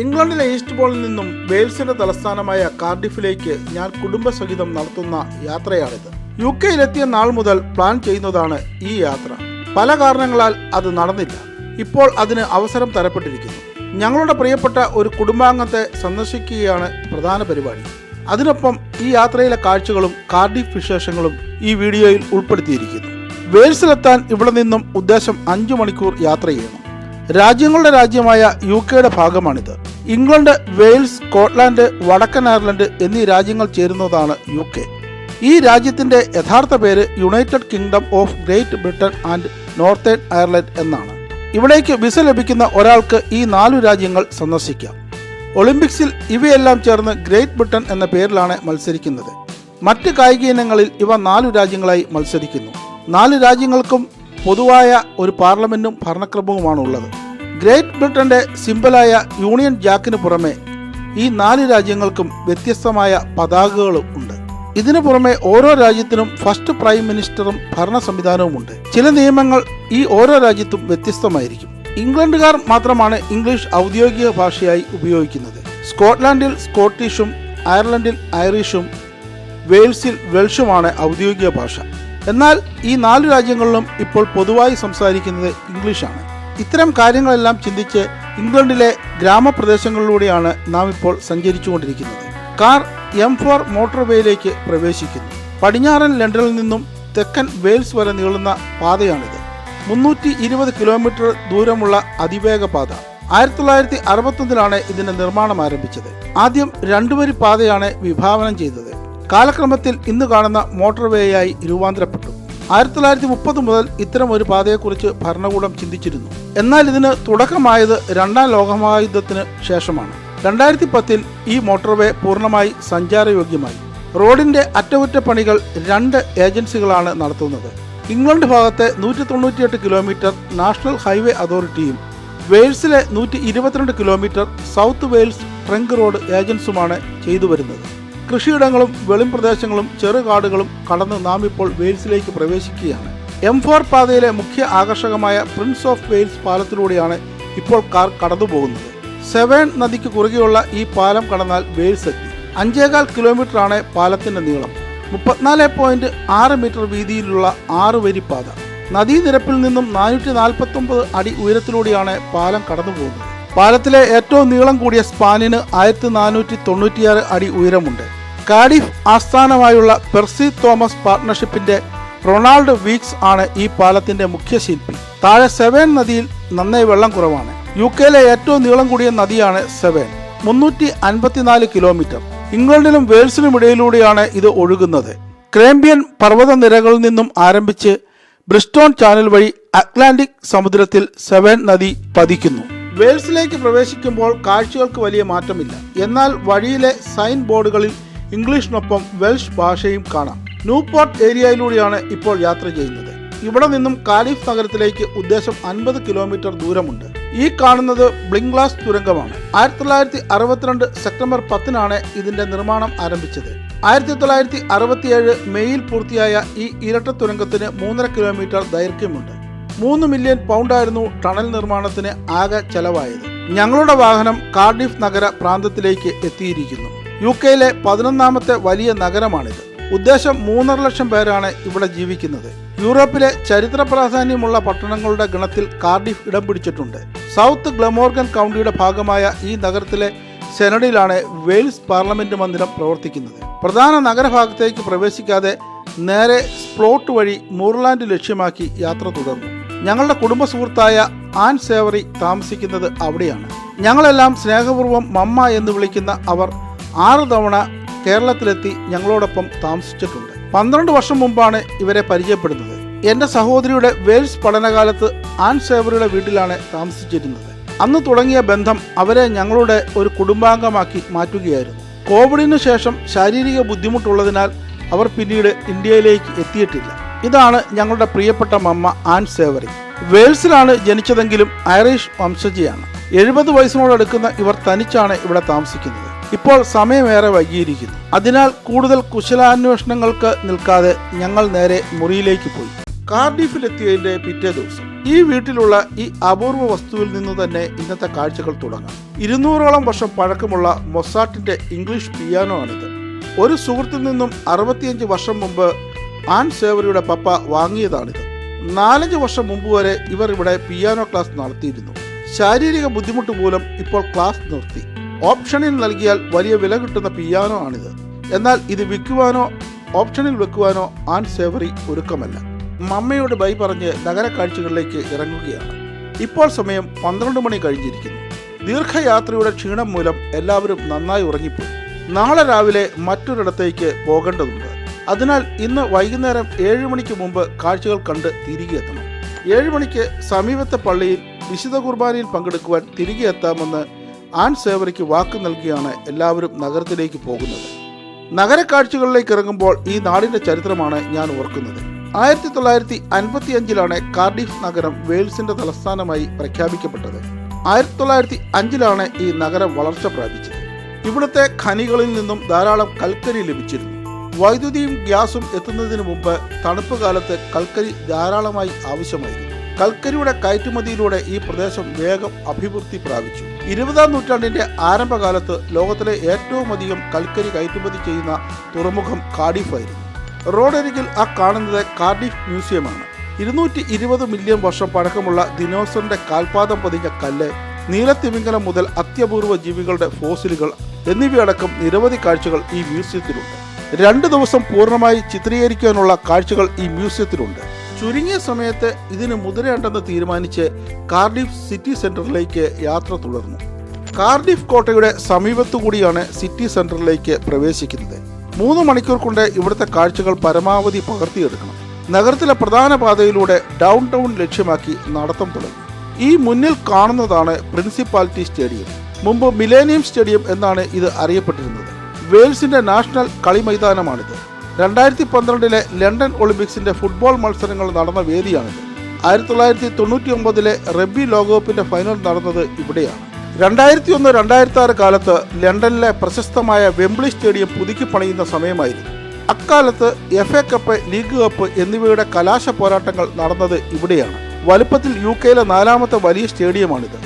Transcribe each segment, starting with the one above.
ഇംഗ്ലണ്ടിലെ ഈസ്റ്റ് ബോളിൽ നിന്നും വെയിൽസിന്റെ തലസ്ഥാനമായ കാർഡിഫിലേക്ക് ഞാൻ കുടുംബസഹിതം നടത്തുന്ന യാത്രയാണിത്. യു കെയിലെത്തിയ നാൾ മുതൽ പ്ലാൻ ചെയ്യുന്നതാണ് ഈ യാത്ര. പല കാരണങ്ങളാൽ അത് നടന്നില്ല. ഇപ്പോൾ അതിന് അവസരം തരപ്പെട്ടിരിക്കുന്നു. ഞങ്ങളുടെ പ്രിയപ്പെട്ട ഒരു കുടുംബാംഗത്തെ സന്ദർശിക്കുകയാണ് പ്രധാന പരിപാടി. അതിനൊപ്പം ഈ യാത്രയിലെ കാഴ്ചകളും കാർഡിഫ് വിശേഷങ്ങളും ഈ വീഡിയോയിൽ ഉൾപ്പെടുത്തിയിരിക്കുന്നു. വെയിൽസിലെത്താൻ ഇവിടെ നിന്നും ഉദ്ദേശം അഞ്ചു മണിക്കൂർ യാത്ര ചെയ്യണം. രാജ്യങ്ങളുടെ രാജ്യമായ യു കെയുടെ ഭാഗമാണിത്. ഇംഗ്ലണ്ട് വെയിൽസ് സ്കോട്ട്ലാൻഡ് വടക്കൻ അയർലൻഡ് എന്നീ രാജ്യങ്ങൾ ചേരുന്നതാണ് യു കെ ഈ രാജ്യത്തിന്റെ യഥാർത്ഥ പേര് United Kingdom of Great Britain and Northern Ireland എന്നാണ്. ഇവിടേക്ക് വിസ ലഭിക്കുന്ന ഒരാൾക്ക് ഈ നാലു രാജ്യങ്ങൾ സന്ദർശിക്കാം. ഒളിമ്പിക്സിൽ ഇവയെല്ലാം ചേർന്ന് ഗ്രേറ്റ് ബ്രിട്ടൻ എന്ന പേരിലാണ് മത്സരിക്കുന്നത്. മറ്റ് കായിക ഇനങ്ങളിൽ ഇവ നാലു രാജ്യങ്ങളായി മത്സരിക്കുന്നു. നാല് രാജ്യങ്ങൾക്കും പൊതുവായ ഒരു പാർലമെന്റും ഭരണക്രമവുമാണ് ഉള്ളത് ഗ്രേറ്റ് ബ്രിട്ടന്റെ സിമ്പിളായ യൂണിയൻ ജാക്കിന് പുറമെ ഈ നാല് രാജ്യങ്ങൾക്കും വ്യത്യസ്തമായ പതാകകളും ഉണ്ട്. ഇതിനു പുറമെ ഓരോ രാജ്യത്തിനും ഫസ്റ്റ് പ്രൈം മിനിസ്റ്ററും ഭരണ സംവിധാനവുമുണ്ട്. ചില നിയമങ്ങൾ ഈ ഓരോ രാജ്യത്തും വ്യത്യസ്തമായിരിക്കും. ഇംഗ്ലണ്ടുകാർ മാത്രമാണ് ഇംഗ്ലീഷ് ഔദ്യോഗിക ഭാഷയായി ഉപയോഗിക്കുന്നത്. സ്കോട്ട്ലാൻഡിൽ സ്കോട്ടിഷും അയർലൻഡിൽ ഐറിഷും വെയിൽസിൽ വെൽഷുമാണ് ഔദ്യോഗിക ഭാഷ. എന്നാൽ ഈ നാല് രാജ്യങ്ങളിലും ഇപ്പോൾ പൊതുവായി സംസാരിക്കുന്നത് ഇംഗ്ലീഷാണ്. ഇത്തരം കാര്യങ്ങളെല്ലാം ചിന്തിച്ച് ഇംഗ്ലണ്ടിലെ ഗ്രാമപ്രദേശങ്ങളിലൂടെയാണ് നാം ഇപ്പോൾ സഞ്ചരിച്ചുകൊണ്ടിരിക്കുന്നത്. കാർ എം ഫോർ മോട്ടോർവേയിലേക്ക് പ്രവേശിക്കുന്നു. പടിഞ്ഞാറൻ ലണ്ടനിൽ നിന്നും തെക്കൻ വെയിൽസ് വരെ നീളുന്ന പാതയാണിത്. മുന്നൂറ്റി ഇരുപത് കിലോമീറ്റർ ദൂരമുള്ള അതിവേഗ പാത. ആയിരത്തി തൊള്ളായിരത്തി അറുപത്തൊന്നിലാണ് ഇതിന്റെ നിർമ്മാണം ആരംഭിച്ചത്. ആദ്യം രണ്ടുവരി പാതയാണ് വിഭാവനം ചെയ്തത്. കാലക്രമത്തിൽ ഇന്ന് കാണുന്ന മോട്ടോർവേയായി രൂപാന്തരപ്പെട്ടു. ആയിരത്തി തൊള്ളായിരത്തി മുപ്പത് മുതൽ ഇത്തരം ഒരു പാതയെക്കുറിച്ച് ഭരണകൂടം ചിന്തിച്ചിരുന്നു. എന്നാൽ ഇതിന് തുടക്കമായത് രണ്ടാം ലോകമഹായുദ്ധത്തിന് ശേഷമാണ്. രണ്ടായിരത്തി പത്തിൽ ഈ മോട്ടോർവേ പൂർണമായി സഞ്ചാരയോഗ്യമായി. റോഡിന്റെ അറ്റകുറ്റപ്പണികൾ രണ്ട് ഏജൻസികളാണ് നടത്തുന്നത്. ഇംഗ്ലണ്ട് ഭാഗത്തെ നൂറ്റി തൊണ്ണൂറ്റിയെട്ട് കിലോമീറ്റർ നാഷണൽ ഹൈവേ അതോറിറ്റിയും വെയിൽസിലെ നൂറ്റി ഇരുപത്തിരണ്ട് kilometre South Wales trunk road ഏജൻസുമാണ് ചെയ്തു വരുന്നത് കൃഷിയിടങ്ങളും വെളിം പ്രദേശങ്ങളും ചെറുകാടുകളും കടന്ന് നാം ഇപ്പോൾ വെയിൽസിലേക്ക് പ്രവേശിക്കുകയാണ്. എം ഫോർ പാതയിലെ മുഖ്യ ആകർഷകമായ പ്രിൻസ് ഓഫ് വെയിൽസ് പാലത്തിലൂടെയാണ് ഇപ്പോൾ കാർ കടന്നുപോകുന്നത് സെവൻ നദിക്ക് കുറുകെയുള്ള ഈ പാലം കടന്നാൽ വെയിൽസ് എത്തി. അഞ്ചേകാൽ കിലോമീറ്ററാണ് പാലത്തിന്റെ നീളം. മുപ്പത്തിനാല് പോയിന്റ് ആറ് മീറ്റർ വീതിയിലുള്ള ആറ് വരി പാത. നദീനിരപ്പിൽ നിന്നും നാനൂറ്റി നാൽപ്പത്തി ഒമ്പത് അടി ഉയരത്തിലൂടെയാണ് പാലം കടന്നുപോകുന്നത് പാലത്തിലെ ഏറ്റവും നീളം കൂടിയ സ്പാനിന് ആയിരത്തി നാനൂറ്റി തൊണ്ണൂറ്റിയാറ് അടി ഉയരമുണ്ട്. കാഡിഫ് ആസ്ഥാനമായുള്ള പെർസി തോമസ് പാർട്ട്ണർഷിപ്പിന്റെ റൊണാൾഡ് വീക്സ് ആണ് ഈ പാലത്തിന്റെ മുഖ്യ ശില്പി. താഴെ സെവൻ നദിയിൽ നന്നായി വെള്ളം കുറവാണ്. യു കെയിലെ ഏറ്റവും നീളം കൂടിയ നദിയാണ് സെവൻ. മുന്നൂറ്റി അൻപത്തിനാല് കിലോമീറ്റർ. ഇംഗ്ലണ്ടിലും വെയിൽസിനും ഇടയിലൂടെയാണ് ഇത് ഒഴുകുന്നത്. ക്രേംബിയൻ പർവത നിരകളിൽ നിന്നും ആരംഭിച്ച് ബ്രിസ്റ്റോൺ ചാനൽ വഴി അറ്റ്ലാന്റിക് സമുദ്രത്തിൽ സെവൻ നദി പതിക്കുന്നു. വെയിൽസിലേക്ക് പ്രവേശിക്കുമ്പോൾ കാഴ്ചകൾക്ക് വലിയ മാറ്റമില്ല. എന്നാൽ വഴിയിലെ സൈൻ ബോർഡുകളിൽ ഇംഗ്ലീഷിനൊപ്പം വെൽഷ് ഭാഷയും കാണാം. ന്യൂപോർട്ട് ഏരിയയിലൂടെയാണ് ഇപ്പോൾ യാത്ര ചെയ്യുന്നത്. ഇവിടെ നിന്നും കാലിഫ് നഗരത്തിലേക്ക് ഉദ്ദേശം അൻപത് കിലോമീറ്റർ ദൂരമുണ്ട്. ഈ കാണുന്നത് ബ്ലിംഗ്ലാസ് തുരങ്കമാണ്. ആയിരത്തി തൊള്ളായിരത്തി അറുപത്തിരണ്ട് സെപ്റ്റംബർ പത്തിനാണ് ഇതിന്റെ നിർമ്മാണം ആരംഭിച്ചത്. ആയിരത്തി തൊള്ളായിരത്തി അറുപത്തിയേഴ് മെയ്യിൽ പൂർത്തിയായ ഈ ഇരട്ട തുരങ്കത്തിന് മൂന്നര കിലോമീറ്റർ ദൈർഘ്യമുണ്ട്. മൂന്ന് മില്യൺ പൗണ്ടായിരുന്നു ടണൽ നിർമ്മാണത്തിന് ആകെ ചെലവായത്. ഞങ്ങളുടെ വാഹനം കാർഡിഫ് നഗര പ്രാന്തത്തിലേക്ക് എത്തിയിരിക്കുന്നു. യു കെയിലെ പതിനൊന്നാമത്തെ വലിയ നഗരമാണിത്. ഉദ്ദേശം മൂന്നര ലക്ഷം പേരാണ് ഇവിടെ ജീവിക്കുന്നത്. യൂറോപ്പിലെ ചരിത്ര പ്രാധാന്യമുള്ള പട്ടണങ്ങളുടെ ഗണത്തിൽ കാർഡിഫ് ഇടം പിടിച്ചിട്ടുണ്ട്. സൗത്ത് ഗ്ലമോർഗൻ കൗണ്ടിയുടെ ഭാഗമായ ഈ നഗരത്തിലെ സെനഡിലാണ് വെയിൽസ് പാർലമെന്റ് മന്ദിരം പ്രവർത്തിക്കുന്നത്. പ്രധാന നഗരഭാഗത്തേക്ക് പ്രവേശിക്കാതെ നേരെ സ്പ്ലോട്ട് വഴി മൂർലാൻഡ് ലക്ഷ്യമാക്കി യാത്ര തുടർന്നു. ഞങ്ങളുടെ കുടുംബ സുഹൃത്തായ ആൻ സേവറി താമസിക്കുന്നത് അവിടെയാണ്. ഞങ്ങളെല്ലാം സ്നേഹപൂർവം മമ്മ എന്ന് വിളിക്കുന്ന അവർ ആറ് തവണ കേരളത്തിലെത്തി ഞങ്ങളോടൊപ്പം താമസിച്ചിട്ടുണ്ട്. പന്ത്രണ്ട് വർഷം മുമ്പാണ് ഇവരെ പരിചയപ്പെടുന്നത്. എന്റെ സഹോദരിയുടെ വെയിൽസ് പഠനകാലത്ത് ആൻ സേവറിയുടെ വീട്ടിലാണ് താമസിച്ചിരുന്നത്. അന്ന് തുടങ്ങിയ ബന്ധം അവരെ ഞങ്ങളുടെ ഒരു കുടുംബാംഗമാക്കി മാറ്റുകയായിരുന്നു. കോവിഡിന് ശേഷം ശാരീരിക ബുദ്ധിമുട്ടുള്ളതിനാൽ അവർ പിന്നീട് ഇന്ത്യയിലേക്ക് എത്തിയിട്ടില്ല. ഇതാണ് ഞങ്ങളുടെ പ്രിയപ്പെട്ട മമ്മ ആൻ സേവറി. വെയിൽസിലാണ് ജനിച്ചതെങ്കിലും ഐറിഷ് വംശജയാണ്. എഴുപത് വയസ്സിനോടടുക്കുന്ന ഇവർ തനിച്ചാണ് ഇവിടെ താമസിക്കുന്നത്. ഇപ്പോൾ സമയമേറെ വൈകിയിരിക്കുന്നു. അതിനാൽ കൂടുതൽ കുശലാന്വേഷണങ്ങൾക്ക് നിൽക്കാതെ ഞങ്ങൾ നേരെ മുറിയിലേക്ക് പോയി. കാർഡിഫിലെത്തിയതിന്റെ പിറ്റേ ദിവസം ഈ വീട്ടിലുള്ള ഈ അപൂർവ വസ്തുവിൽ നിന്ന് തന്നെ ഇന്നത്തെ കാഴ്ചകൾ തുടങ്ങാം. ഇരുന്നൂറോളം വർഷം പഴക്കമുള്ള മൊസാട്ടിന്റെ ഇംഗ്ലീഷ് പിയാനോ ആണിത് ഒരു സുഹൃത്തിൽ നിന്നും അറുപത്തിയഞ്ച് വർഷം മുമ്പ് ആൻ സേവറിയുടെ പപ്പ വാങ്ങിയതാണിത്. നാലഞ്ച് വർഷം മുമ്പ് വരെ ഇവർ ഇവിടെ പിയാനോ ക്ലാസ് നടത്തിയിരുന്നു. ശാരീരിക ബുദ്ധിമുട്ട് മൂലം ഇപ്പോൾ ക്ലാസ് നിർത്തി. ഓപ്ഷനിൽ നൽകിയാൽ വലിയ വില കിട്ടുന്ന പിയാനോ ആണിത്. എന്നാൽ ഇത് വിൽക്കുവാനോ ഓപ്ഷനിൽ വെക്കുവാനോ ആൻ സേവറി ഒരുക്കമല്ല. മമ്മയോട് ബൈ പറഞ്ഞ് നഗര കാഴ്ചകളിലേക്ക് ഇറങ്ങുകയാണ്. ഇപ്പോൾ സമയം പന്ത്രണ്ട് മണി കഴിഞ്ഞിരിക്കുന്നു. ദീർഘയാത്രയുടെ ക്ഷീണം മൂലം എല്ലാവരും നന്നായി ഉറങ്ങിപ്പോയി. നാളെ രാവിലെ മറ്റൊരിടത്തേക്ക് പോകേണ്ടതുണ്ട്. അതിനാൽ ഇന്ന് വൈകുന്നേരം ഏഴ് മണിക്ക് മുമ്പ് കാഴ്ചകൾ കണ്ട് തിരികെ എത്തണം. ഏഴ് മണിക്ക് സമീപത്തെ പള്ളിയിൽ വിശുദ്ധ കുർബാനയിൽ പങ്കെടുക്കുവാൻ തിരികെ എത്താമെന്ന് ആൻ സേവനയ്ക്ക് വാക്ക് നൽകിയാണ് എല്ലാവരും നഗരത്തിലേക്ക് പോകുന്നത്. നഗര കാഴ്ചകളിലേക്ക് ഇറങ്ങുമ്പോൾ ഈ നാടിന്റെ ചരിത്രമാണ് ഞാൻ ഓർക്കുന്നത്. ആയിരത്തി തൊള്ളായിരത്തി അൻപത്തി അഞ്ചിലാണ് കാർഡിഫ് നഗരം വെയിൽസിന്റെ തലസ്ഥാനമായി പ്രഖ്യാപിക്കപ്പെട്ടത്. ആയിരത്തി തൊള്ളായിരത്തി അഞ്ചിലാണ് ഈ നഗരം വളർച്ച പ്രാപിച്ചത്. ഇവിടുത്തെ ഖനികളിൽ നിന്നും ധാരാളം കൽക്കരി ലഭിച്ചിരുന്നു. വൈദ്യുതിയും ഗ്യാസും എത്തുന്നതിന് മുമ്പ് തണുപ്പ് കാലത്ത് കൽക്കരി ധാരാളമായി ആവശ്യമായിരുന്നു. കൽക്കരിയുടെ കയറ്റുമതിയിലൂടെ ഈ പ്രദേശം വേഗം അഭിവൃദ്ധി പ്രാപിച്ചു. ഇരുപതാം നൂറ്റാണ്ടിന്റെ ആരംഭകാലത്ത് ലോകത്തിലെ ഏറ്റവും അധികം കൽക്കരി കയറ്റുമതി ചെയ്യുന്ന തുറമുഖം കാർഡിഫായിരുന്നു റോഡരികിൽ ആ കാണുന്നത് കാർഡിഫ് മ്യൂസിയമാണ്. ഇരുന്നൂറ്റി ഇരുപത് മില്യൺ വർഷം പഴക്കമുള്ള ദിനോസറിന്റെ കാൽപാദം പതിഞ്ഞ കല്ല് നീലത്തിമിംഗലം മുതൽ അത്യപൂർവ ജീവികളുടെ ഫോസിലുകൾ എന്നിവയടക്കം നിരവധി കാഴ്ചകൾ ഈ മ്യൂസിയത്തിലുണ്ട്. രണ്ട് ദിവസം പൂർണമായി ചിത്രീകരിക്കാനുള്ള കാഴ്ചകൾ ഈ മ്യൂസിയത്തിലുണ്ട്. ചുരുങ്ങിയ സമയത്ത് ഇതിന് മുതിരേണ്ടെന്ന് തീരുമാനിച്ച് കാർഡിഫ് സിറ്റി സെന്ററിലേക്ക് യാത്ര തുടർന്നു. കാർഡിഫ് കോട്ടയുടെ സമീപത്തുകൂടിയാണ് സിറ്റി സെന്ററിലേക്ക് പ്രവേശിക്കുന്നത്. മൂന്ന് മണിക്കൂർ കൊണ്ട് ഇവിടുത്തെ കാഴ്ചകൾ പരമാവധി പകർത്തിയെടുക്കണം. നഗരത്തിലെ പ്രധാന പാതയിലൂടെ ഡൗൺ ടൗൺ ലക്ഷ്യമാക്കി നടത്തം തുടങ്ങി. ഈ മുന്നിൽ കാണുന്നതാണ് പ്രിൻസിപ്പാലിറ്റി സ്റ്റേഡിയം. മുമ്പ് മിലേനിയം സ്റ്റേഡിയം എന്നാണ് ഇത് അറിയപ്പെട്ടിരുന്നത്. വെയിൽസിന്റെ നാഷണൽ കളി മൈതാനമാണിത് രണ്ടായിരത്തി പന്ത്രണ്ടിലെ ലണ്ടൻ ഒളിമ്പിക്സിന്റെ ഫുട്ബോൾ മത്സരങ്ങൾ നടന്ന വേദിയാണിത്. ആയിരത്തി തൊള്ളായിരത്തി തൊണ്ണൂറ്റി ഒമ്പതിലെ റബ്ബി ലോകകപ്പിന്റെ ഫൈനൽ നടന്നത് ഇവിടെയാണ്. രണ്ടായിരത്തി ഒന്ന് രണ്ടായിരത്തി ആറ് കാലത്ത് ലണ്ടനിലെ പ്രശസ്തമായ വെംബ്ലി സ്റ്റേഡിയം പുതുക്കി പണിയുന്ന സമയമായിരുന്നു. അക്കാലത്ത് F A cup league cup എന്നിവയുടെ കലാശ പോരാട്ടങ്ങൾ നടന്നത് ഇവിടെയാണ്. വലുപ്പത്തിൽ യു കെയിലെ നാലാമത്തെ വലിയ സ്റ്റേഡിയമാണിത്.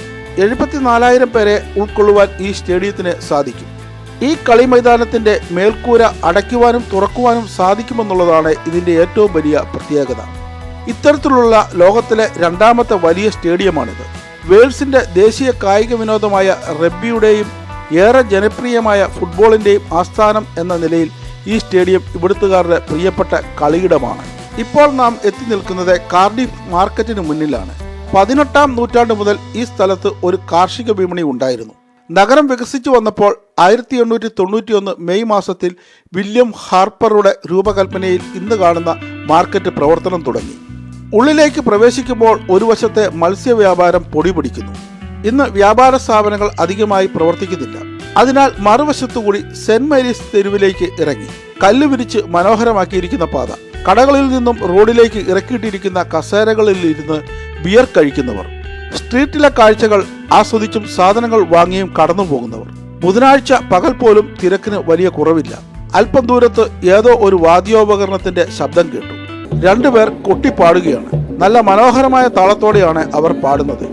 എഴുപത്തിനാലായിരം പേരെ ഉൾക്കൊള്ളുവാൻ ഈ സ്റ്റേഡിയത്തിന് സാധിക്കും. ഈ കളി മൈതാനത്തിന്റെ മേൽക്കൂര അടയ്ക്കുവാനും തുറക്കുവാനും സാധിക്കുമെന്നുള്ളതാണ് ഇതിന്റെ ഏറ്റവും വലിയ പ്രത്യേകത. ഇത്തരത്തിലുള്ള ലോകത്തിലെ രണ്ടാമത്തെ വലിയ സ്റ്റേഡിയമാണിത്. വേൾസിന്റെ ദേശീയ കായിക വിനോദമായ റബ്ബിയുടെയും ഏറെ ജനപ്രിയമായ ഫുട്ബോളിന്റെയും ആസ്ഥാനം എന്ന നിലയിൽ ഈ സ്റ്റേഡിയം ഇവിടുത്തുകാരുടെ പ്രിയപ്പെട്ട കളിയിടമാണ്. ഇപ്പോൾ നാം എത്തി നിൽക്കുന്നത് കാർഡിഫ് മാർക്കറ്റിന് മുന്നിലാണ്. പതിനെട്ടാം നൂറ്റാണ്ട് മുതൽ ഈ സ്ഥലത്ത് ഒരു കാർഷിക വിപണി ഉണ്ടായിരുന്നു. നഗരം വികസിച്ചു വന്നപ്പോൾ ആയിരത്തി എണ്ണൂറ്റി തൊണ്ണൂറ്റി ഒന്ന് മെയ് മാസത്തിൽ വില്യം ഹാർപ്പറുടെ രൂപകൽപ്പനയിൽ ഇന്ന് കാണുന്ന മാർക്കറ്റ് പ്രവർത്തനം തുടങ്ങി. ഉള്ളിലേക്ക് പ്രവേശിക്കുമ്പോൾ ഒരു വശത്തെ മത്സ്യവ്യാപാരം പൊടിപിടിക്കുന്നു ഇന്ന് വ്യാപാര സ്ഥാപനങ്ങൾ അധികമായി പ്രവർത്തിക്കുന്നില്ല. അതിനാൽ മറുവശത്തുകൂടി സെന്റ് മേരീസ് തെരുവിലേക്ക് ഇറങ്ങി. കല്ല് വിരിച്ച് മനോഹരമാക്കിയിരിക്കുന്ന പാത. കടകളിൽ നിന്നും റോഡിലേക്ക് ഇറക്കിയിട്ടിരിക്കുന്ന കസേരകളിൽ ഇരുന്ന് ബിയർ കഴിക്കുന്നവർ. സ്ട്രീറ്റിലെ കാഴ്ചകൾ ആസ്വദിച്ചും സാധനങ്ങൾ വാങ്ങിയും കടന്നു പോകുന്നവർ. ബുധനാഴ്ച പകൽ പോലും തിരക്കിന് വലിയ കുറവില്ല. അല്പം ദൂരത്ത് ഏതോ ഒരു വാദ്യോപകരണത്തിന്റെ ശബ്ദം കേട്ടു. രണ്ടുപേർ കൊട്ടിപ്പാടുകയാണ്. നല്ല മനോഹരമായ താളത്തോടെയാണ് അവർ പാടുന്നത്.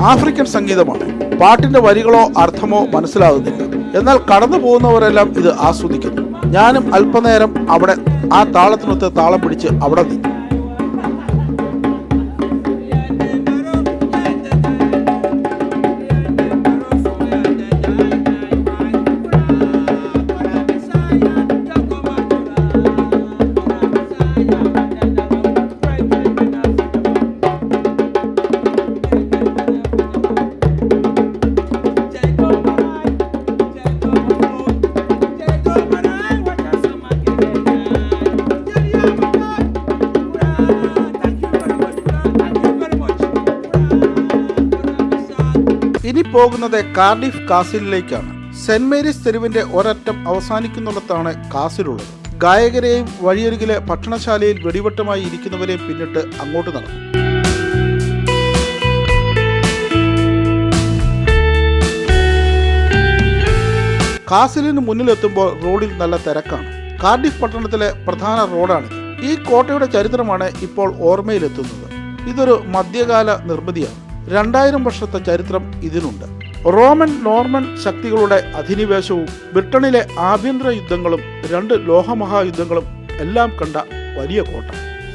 ആഫ്രിക്കൻ സംഗീതമാണ്. പാട്ടിന്റെ വരികളോ അർത്ഥമോ മനസ്സിലാകുന്നില്ല എന്നാൽ കടന്നു പോകുന്നവരെല്ലാം ഇത് ആസ്വദിക്കുന്നു. ഞാനും അല്പനേരം അവിടെ ആ താളത്തിനൊത്ത് താളം പിടിച്ച് അവിടെ നിന്നു. പോകുന്നത് കാർഡിഫ് കാസിലിലേക്കാണ്. സെന്റ് മേരീസ് തെരുവിന്റെ ഒരറ്റം അവസാനിക്കുന്നിടത്താണ് കാസിലുള്ളത്. ഗായകരെയും വഴിയൊരുകിലെ ഭക്ഷണശാലയിൽ വെടിവട്ടമായി ഇരിക്കുന്നവരെയും പിന്നിട്ട് അങ്ങോട്ട് നടന്നു. കാസിലിന് മുന്നിലെത്തുമ്പോൾ റോഡിൽ നല്ല തിരക്കാണ്. കാർഡിഫ് പട്ടണത്തിലെ പ്രധാന റോഡാണ് ഈ കോട്ടയുടെ ചരിത്രമാണ് ഇപ്പോൾ ഓർമ്മയിലെത്തുന്നത്. ഇതൊരു മധ്യകാല നിർമ്മിതിയാണ്. രണ്ടായിരം വർഷത്തെ ചരിത്രം ഇതിനുണ്ട്. റോമൻ നോർമൻ ശക്തികളുടെ അധിനിവേശവും ബ്രിട്ടനിലെ ആഭ്യന്തര യുദ്ധങ്ങളും രണ്ട് ലോഹമഹായുദ്ധങ്ങളും എല്ലാം കണ്ട വലിയ കോട്ട.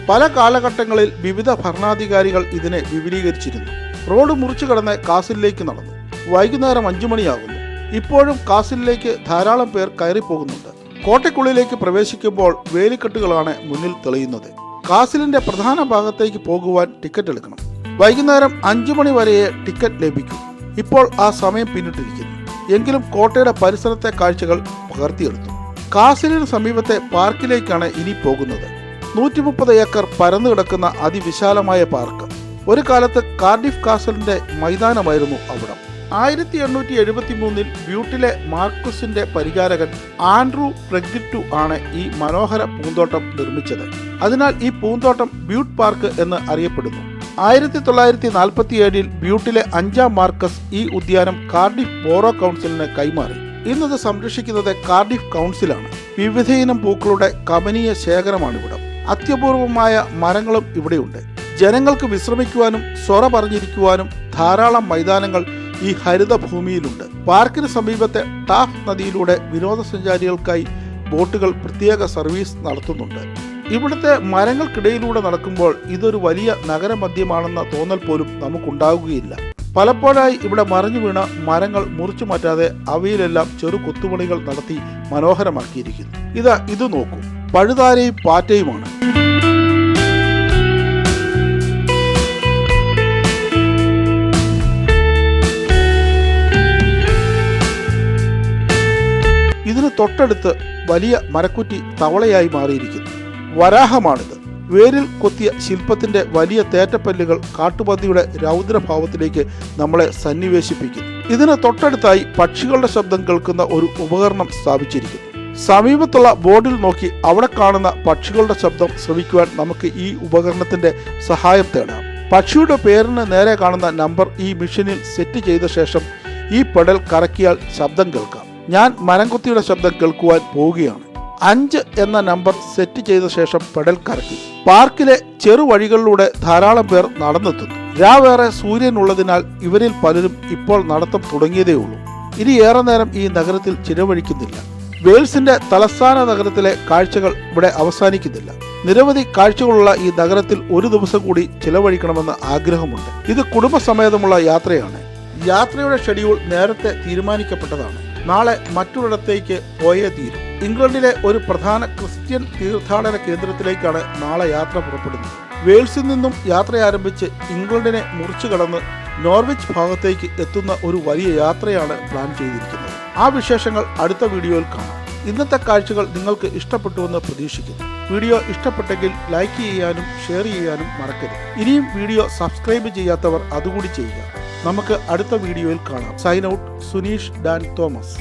പല കാലഘട്ടങ്ങളിൽ വിവിധ ഭരണാധികാരികൾ ഇതിനെ വിപുലീകരിച്ചിരുന്നു. റോഡ് മുറിച്ചു കടന്ന് കാസിലേക്ക് നടന്നു. വൈകുന്നേരം അഞ്ചു മണിയാകുന്നു. ഇപ്പോഴും കാസിലേക്ക് ധാരാളം പേർ കയറിപ്പോകുന്നുണ്ട്. കോട്ടയ്ക്കുള്ളിലേക്ക് പ്രവേശിക്കുമ്പോൾ വേലിക്കെട്ടുകളാണ് മുന്നിൽ തെളിയുന്നത്. കാസിലിന്റെ പ്രധാന ഭാഗത്തേക്ക് പോകുവാൻ ടിക്കറ്റ് എടുക്കണം. വൈകുന്നേരം അഞ്ചു മണി വരെയേ ടിക്കറ്റ് ലഭിക്കൂ. ഇപ്പോൾ ആ സമയം പിന്നിട്ടിരിക്കുന്നു. എങ്കിലും കോട്ടയുടെ പരിസരത്തെ കാഴ്ചകൾ പകർത്തിയെടുത്തു. കാസിലിന് സമീപത്തെ പാർക്കിലേക്കാണ് ഇനി പോകുന്നത്. നൂറ്റി മുപ്പത് ഏക്കർ പരന്നു കിടക്കുന്ന അതിവിശാലമായ പാർക്ക്. ഒരു കാലത്ത് കാർഡിഫ് കാസലിന്റെ മൈതാനമായിരുന്നു അവിടം. ആയിരത്തി എണ്ണൂറ്റി എഴുപത്തി മൂന്നിൽ ബ്യൂട്ടിലെ മാർക്കസിന്റെ പരിചാരകൻ ആൻഡ്രൂ പ്രഗ്രിറ്റു ആണ് ഈ മനോഹര പൂന്തോട്ടം നിർമ്മിച്ചത്. അതിനാൽ ഈ പൂന്തോട്ടം ബ്യൂട്ട് പാർക്ക് എന്ന് അറിയപ്പെടുന്നു. ആയിരത്തി തൊള്ളായിരത്തി നാൽപ്പത്തി ഏഴിൽ ബ്യൂട്ടിലെ അഞ്ചാം മാർക്കസ് ഈ ഉദ്യാനം കാർഡിഫ് ബോറോ കൗൺസിലിന് കൈമാറി. ഇന്നത് സംരക്ഷിക്കുന്നത് കാർഡിഫ് കൗൺസിലാണ്. വിവിധയിനം പൂക്കളുടെ കമനീയ ശേഖരമാണിവിടം. അത്യപൂർവമായ മരങ്ങളും ഇവിടെയുണ്ട്. ജനങ്ങൾക്ക് വിശ്രമിക്കുവാനും സ്വറ പറഞ്ഞിരിക്കുവാനും ധാരാളം മൈതാനങ്ങൾ ഈ ഹരിത ഭൂമിയിലുണ്ട് പാർക്കിന് സമീപത്തെ ടാഫ് നദിയിലൂടെ വിനോദസഞ്ചാരികൾക്കായി ബോട്ടുകൾ പ്രത്യേക സർവീസ് നടത്തുന്നുണ്ട്. ഇവിടുത്തെ മരങ്ങൾക്കിടയിലൂടെ നടക്കുമ്പോൾ ഇതൊരു വലിയ നഗരമധ്യമാണെന്ന തോന്നൽ പോലും നമുക്കുണ്ടാകുകയില്ല. പലപ്പോഴായി ഇവിടെ മറിഞ്ഞു വീണ മരങ്ങൾ മുറിച്ചു മാറ്റാതെ അവയിലെല്ലാം ചെറു കൊത്തുപണികൾ നടത്തി മനോഹരമാക്കിയിരിക്കുന്നു. ഇതാ ഇത് നോക്കൂ. പഴുതാരയും പാറ്റയുമാണ്. ഇതിന് തൊട്ടടുത്ത് വലിയ മരക്കുറ്റി തവളയായി മാറിയിരിക്കുന്നു. വരാഹമാണിത്. വേരിൽ കൊത്തിയ ശില്പത്തിന്റെ വലിയ തേറ്റപ്പല്ലുകൾ കാട്ടുപന്നിയുടെ രൗദ്രഭാവത്തിലേക്ക് നമ്മളെ സന്നിവേശിപ്പിക്കുന്നു ഇതിന് തൊട്ടടുത്തായി പക്ഷികളുടെ ശബ്ദം കേൾക്കുന്ന ഒരു ഉപകരണം സ്ഥാപിച്ചിരിക്കുന്നു. സമീപത്തുള്ള ബോർഡിൽ നോക്കി അവിടെ കാണുന്ന പക്ഷികളുടെ ശബ്ദം ശ്രവിക്കുവാൻ നമുക്ക് ഈ ഉപകരണത്തിന്റെ സഹായം തേടാം. പക്ഷിയുടെ പേരിന് നേരെ കാണുന്ന നമ്പർ ഈ മെഷീനിൽ സെറ്റ് ചെയ്ത ശേഷം ഈ പെടൽ കറക്കിയാൽ ശബ്ദം കേൾക്കാം. ഞാൻ മരംകുത്തിയുടെ ശബ്ദം കേൾക്കുവാൻ പോവുകയാണ്. അഞ്ച് എന്ന നമ്പർ സെറ്റ് ചെയ്ത ശേഷം പെടൽ കറക്കി. പാർക്കിലെ ചെറുവഴികളിലൂടെ ധാരാളം പേർ നടന്നെത്തുന്നു രാവേറെ സൂര്യൻ ഉള്ളതിനാൽ ഇവരിൽ പലരും ഇപ്പോൾ നടത്തം തുടങ്ങിയതേ ഉള്ളൂ. ഇനി ഏറെ നേരം ഈ നഗരത്തിൽ ചിലവഴിക്കുന്നില്ല. വെയിൽസിന്റെ തലസ്ഥാന നഗരത്തിലെ കാഴ്ചകൾ ഇവിടെ അവസാനിക്കുന്നില്ല. നിരവധി കാഴ്ചകളുള്ള ഈ നഗരത്തിൽ ഒരു ദിവസം കൂടി ചിലവഴിക്കണമെന്ന് ആഗ്രഹമുണ്ട്. ഇത് കുടുംബസമേതമുള്ള യാത്രയാണ്. യാത്രയുടെ ഷെഡ്യൂൾ നേരത്തെ തീരുമാനിക്കപ്പെട്ടതാണ്. നാളെ മറ്റൊരിടത്തേക്ക് പോയേ തീരും. ഇംഗ്ലണ്ടിലെ ഒരു പ്രധാന ക്രിസ്ത്യൻ തീർത്ഥാടന കേന്ദ്രത്തിലേക്കാണ് നാളെ യാത്ര പുറപ്പെടുന്നത്. വെയിൽസിൽ നിന്നും യാത്ര ആരംഭിച്ച് ഇംഗ്ലണ്ടിനെ മുറിച്ചു കടന്ന് നോർവിച്ച് ഭാഗത്തേക്ക് എത്തുന്ന ഒരു വലിയ യാത്രയാണ് പ്ലാൻ ചെയ്തിരിക്കുന്നത്. ആ വിശേഷങ്ങൾ അടുത്ത വീഡിയോയിൽ കാണാം. ഇന്നത്തെ കാഴ്ചകൾ നിങ്ങൾക്ക് ഇഷ്ടപ്പെട്ടുവെന്ന് പ്രതീക്ഷിക്കുന്നു. വീഡിയോ ഇഷ്ടപ്പെട്ടെങ്കിൽ ലൈക്ക് ചെയ്യാനും ഷെയർ ചെയ്യാനും മറക്കരുത്. ഇനിയും വീഡിയോ സബ്സ്ക്രൈബ് ചെയ്യാത്തവർ അതുകൂടി ചെയ്യുക. നമുക്ക് അടുത്ത വീഡിയോയിൽ കാണാം. Sign out Suneesh Dan Thomas